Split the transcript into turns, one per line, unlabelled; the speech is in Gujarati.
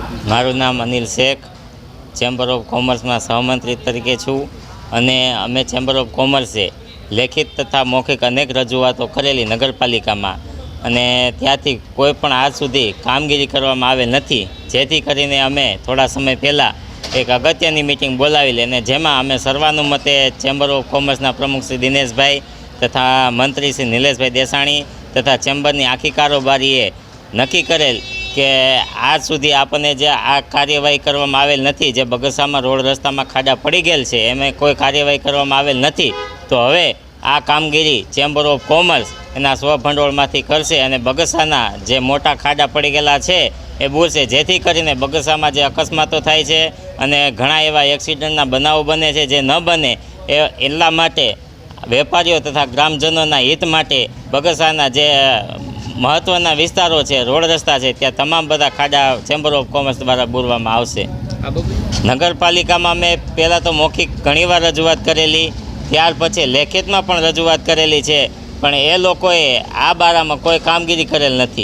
મારું નામ અનિલ શેખ ચેમ્બર ઓફ કોમર્સમાં સહમંત્રી તરીકે છું અને અમે ચેમ્બર ઓફ કોમર્સે લેખિત તથા મૌખિક અનેક રજૂઆતો કરેલી નગરપાલિકામાં અને ત્યાંથી કોઈ પણ આજ સુધી કામગીરી કરવામાં આવેલ નથી. જેથી કરીને અમે થોડા સમય પહેલાં એક અગત્યની મિટિંગ બોલાવી લે અને જેમાં અમે સર્વાનુમતે ચેમ્બર ઓફ કોમર્સના પ્રમુખ શ્રી દિનેશભાઈ તથા મંત્રી શ્રી નિલેશભાઈ દેસાણી તથા ચેમ્બરની આખી કારોબારીએ નક્કી કરેલ કે આજ સુધી આપણને જે આ કાર્યવાહી કરવામાં આવેલ નથી, જે બગસામાં રોડ રસ્તામાં ખાડા પડી ગયેલ છે, એમાં કોઈ કાર્યવાહી કરવામાં આવેલ નથી, તો હવે આ કામગીરી ચેમ્બર ઓફ કોમર્સ એના સ્વભંડોળમાંથી કરશે અને બગસાના જે મોટા ખાડા પડી ગયેલા છે, એ બોલશે જેથી કરીને બગસામાં જે અકસ્માતો થાય છે અને ઘણા એવા એક્સિડન્ટના બનાવો બને છે જે ન બને, એ એટલા માટે વેપારીઓ તથા ગ્રામજનોના હિત માટે બગસાના જે મહત્ત્વના વિસ્તારો છે રોડ રસ્તા છે ત્યાં તમામ બધા ખાડા ચેમ્બર ઓફ કોમર્સ દ્વારા બૂરવામાં આવશે. નગરપાલિકામાં મેં પહેલાં તો મૌખિક ઘણીવાર રજૂઆત કરેલી ત્યાર પછી લેખિતમાં પણ રજૂઆત કરેલી છે પણ એ લોકોએ આ બારામાં કોઈ કામગીરી કરેલ નથી.